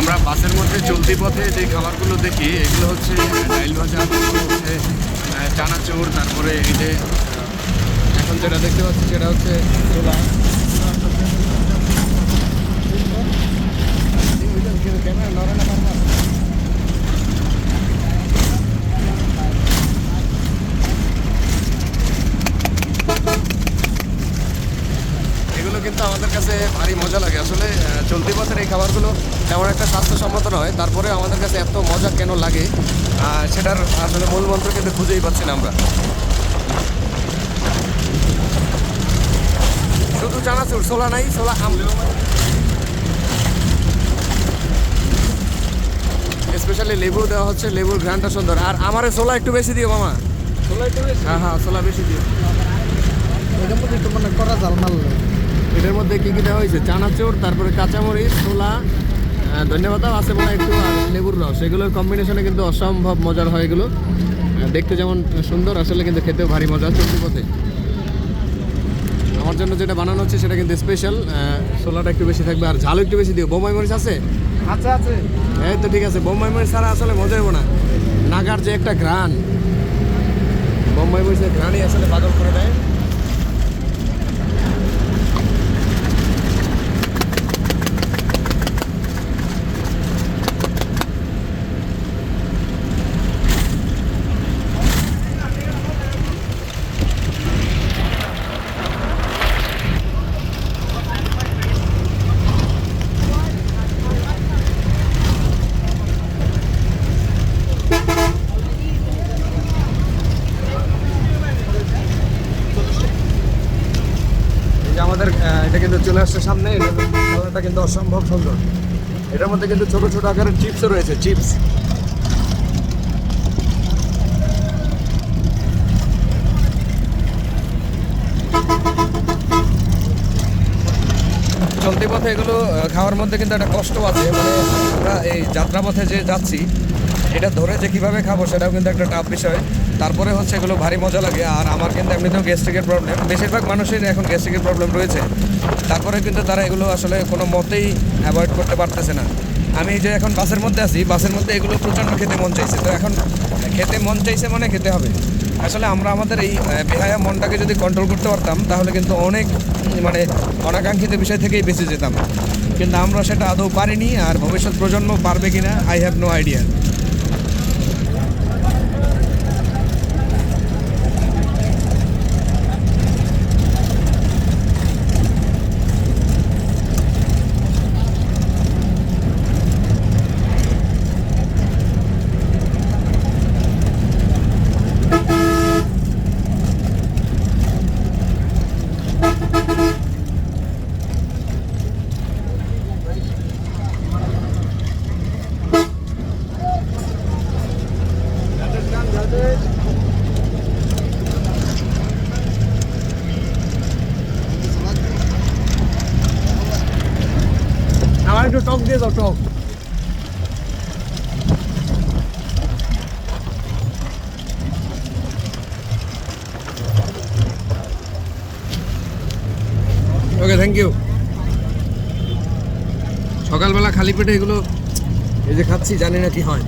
আমরা বাসের মধ্যে চলতি পথে যে খাবারগুলো দেখি, এগুলো হচ্ছে ডাইল ভাজা হচ্ছে চানাচুর, তারপরে এই যে এখন যেটা দেখতে পাচ্ছি সেটা হচ্ছে ছোলা। কিন্তু আমাদের কাছে ভারী মজা লাগে। আসলে চলতি পথের এই খাবারগুলো তেমন একটা স্বাস্থ্যসম্মত নয়। তারপরে আমাদের কাছে এত মজা কেন লাগে? সেটার আসলে মূল মন্ত্র কিন্তু খুঁজেই পাচ্ছি না আমরা। শুধু চানাচুর ছোলা নাই ছোলা আম। স্পেশালি লেবু দেওয়া হচ্ছে লেবুর ঘ্রানটা সুন্দর। আর আমারে ছোলা একটু বেশি দিও মামা। ছোলা একটু বেশি? হ্যাঁ হ্যাঁ ছোলা বেশি দিও। মানে করা জাল মারলে এটার মধ্যে কি কি দেওয়া হয়েছে? চানাচুর তারপরে কাঁচামরিচ ছোলা ধন্যবাদ আছে বলে একটু আর লেবুর রস। এগুলোর কম্বিনেশনে কিন্তু অসম্ভব মজার হয় এগুলো। দেখতে যেমন সুন্দর আসলে কিন্তু খেতেও ভারী মজা চলতি পথে। আমার জন্য যেটা বানানো হচ্ছে সেটা কিন্তু স্পেশাল ছোলাটা একটু বেশি থাকবে আর ঝাল একটু বেশি দিও। বোম্বাই মরিচ আছে? আচ্ছা আছে। এই তো ঠিক আছে বোম্বাই মরিচ ছাড়া আসলে মজা হব না। নাগার যে একটা ঘ্রাণ। বোম্বাই মরিচের ঘ্রাণই আসলে পাগল করে দেয়। আমাদের এটা কিন্তু চলে আসছে সামনে এটা কিন্তু অসম্ভব সুন্দর। এটার মধ্যে কিন্তু ছোট ছোট আকারের চিপসও রয়েছে চিপস চলতি পথে এগুলো খাওয়ার মধ্যে কিন্তু একটা কষ্ট আছে মানে আমরা এই যাত্রাপথে যে যাচ্ছি, এটা ধরে যে কীভাবে খাব সেটাও কিন্তু একটা টাফ বিষয়। তারপরে হচ্ছে এগুলো ভারী মজা লাগে, আর আমার কিন্তু এমনিতেও গ্যাস্ট্রিকের প্রবলেম বেশিরভাগ মানুষের এখন গ্যাস্ট্রিকের প্রবলেম রয়েছে। তারপরে কিন্তু তারা এগুলো আসলে কোনো মতেই অ্যাভয়েড করতে পারতেছে না। আমি যে এখন বাসের মধ্যে আছি, বাসের মধ্যে এগুলো প্রচণ্ড খেতে মন চাইছে। তো এখন খেতে মন চাইছে মানে খেতে হবে। আসলে আমরা আমাদের এই বেহায়া মনটাকে যদি কন্ট্রোল করতে পারতাম, তাহলে কিন্তু অনেক মানে অনাকাঙ্ক্ষিত বিষয় থেকেই বেঁচে যেতাম। কিন্তু আমরা সেটা আদৌ পারিনি, আর ভবিষ্যৎ প্রজন্ম পারবে কিনা আই হ্যাভ নো আইডিয়া আমার একটু টক দিয়ে দাও, টক। ওকে থ্যাংক ইউ সকালবেলা খালি পেটে এগুলো এই যে খাচ্ছি, জানি না কি হয়।